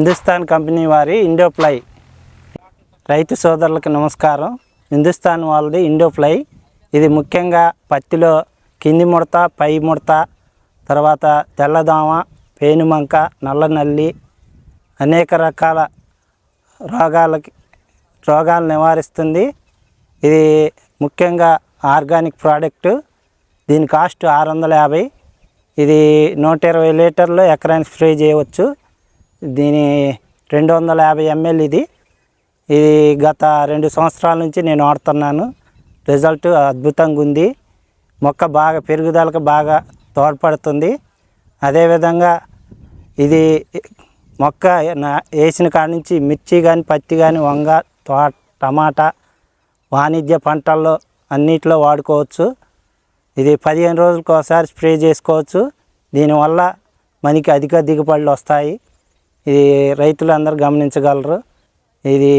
Hindustan company వారి ఇండోప్లై. రైతు సోదరులకు నమస్కారం. హిందుస్థాన్ వాళ్ళది ఇండోప్లై. ఇది ముఖ్యంగా పత్తిలో కింది ముడత పై ముడత తర్వాత తెల్లదోమ పేనుమంక నల్ల నల్లి అనేక రకాల రోగాలకి రోగాలు నివారిస్తుంది. ఇది ముఖ్యంగా ఆర్గానిక్ ప్రోడక్ట్. దీని కాస్ట్ ఆరు వందల యాభై. ఇది నూట ఇరవై లీటర్లు ఎకరానికి స్ప్రే చేయవచ్చు. దీని రెండు వందల యాభై ఎంఎల్ ఇది. ఇది గత రెండు సంవత్సరాల నుంచి నేను వాడుతున్నాను రిజల్ట్ అద్భుతంగా ఉంది. మొక్క బాగా పెరుగుదలకు బాగా తోడ్పడుతుంది. అదేవిధంగా ఇది మొక్క నా- వేసిన కాడ నుంచి మిర్చి కానీ పత్తి కానీ వంగ తో టమాటా వాణిజ్య పంటల్లో అన్నిట్లో వాడుకోవచ్చు. ఇది పదిహేను రోజులకు ఒకసారి స్ప్రే చేసుకోవచ్చు. దీనివల్ల మనకి అధిక దిగుబడులు వస్తాయి. ఇది రైతులు అందరూ గమనించగలరు. ఇది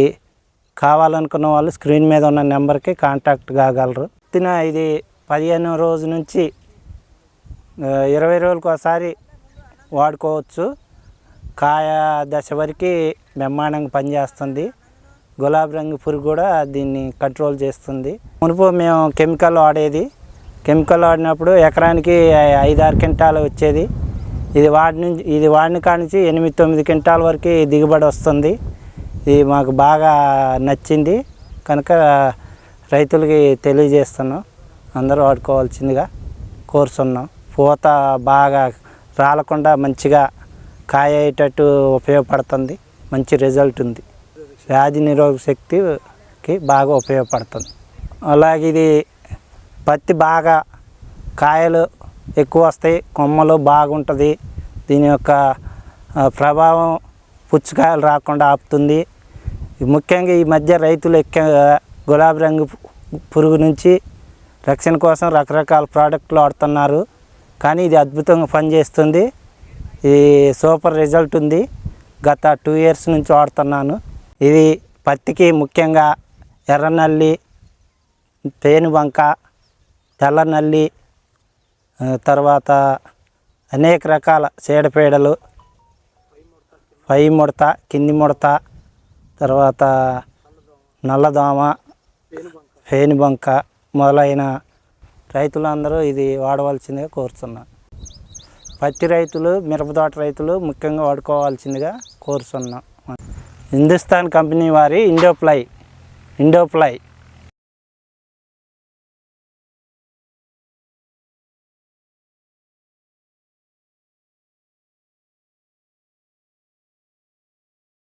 కావాలనుకున్న వాళ్ళు స్క్రీన్ మీద ఉన్న నెంబర్కి కాంటాక్ట్ కాగలరు. తిన ఇది పదిహేను రోజు నుంచి ఇరవై రోజులకు ఒకసారి వాడుకోవచ్చు. కాయ దశ వరకు బ్రహ్మాండంగా పనిచేస్తుంది. గులాబీ రంగు పురుగు కూడా దీన్ని కంట్రోల్ చేస్తుంది. మునుపు మేము కెమికల్ వాడేది. కెమికల్ వాడినప్పుడు ఎకరానికి ఐదు ఆరు క్వింటాలు వచ్చేది. ఇది వాడి నుంచి ఇది వాడిన కాడ ఎనిమిది తొమ్మిది క్వింటాల వరకు దిగుబడి వస్తుంది. ఇది మాకు బాగా నచ్చింది. కనుక రైతులకి తెలియజేస్తున్నాం. అందరూ వాడుకోవాల్సిందిగా కోరుతున్నాం పూత బాగా రాలకుండా మంచిగా కాయ అయ్యేటట్టు ఉపయోగపడుతుంది. మంచి రిజల్ట్ ఉంది. వ్యాధి నిరోధక శక్తికి బాగా ఉపయోగపడుతుంది. అలాగే ఇది పత్తి బాగా కాయలు ఎక్కువ వస్తాయి. కొమ్మలు బాగుంటుంది. దీని యొక్క ప్రభావం పుచ్చకాయలు రాకుండా ఆపుతుంది. ముఖ్యంగా ఈ మధ్య రైతులు ఎక్క గులాబీ రంగు పురుగు నుంచి రక్షణ కోసం రకరకాల ప్రోడక్ట్లు వాడుతున్నారు. కానీ ఇది అద్భుతంగా పనిచేస్తుంది. ఇది సూపర్ రిజల్ట్ ఉంది. గత టూ ఇయర్స్ నుంచి వాడుతున్నాను. ఇది పత్తికి ముఖ్యంగా ఎర్రనల్లి పేనుబంక తెల్లనల్లి తర్వాత అనేక రకాల చీడపీడలు పై ముడత కింది ముడత తర్వాత నల్లదోమ పేనుబంక మొదలైన రైతులందరూ ఇది వాడవలసిందిగా కోరుతున్నా. పత్తి రైతులు మిరపతోట రైతులు ముఖ్యంగా వాడుకోవాల్సిందిగా కోరుతున్నాం. హిందుస్థాన్ కంపెనీ వారి ఇండోప్లై ఇండోప్లై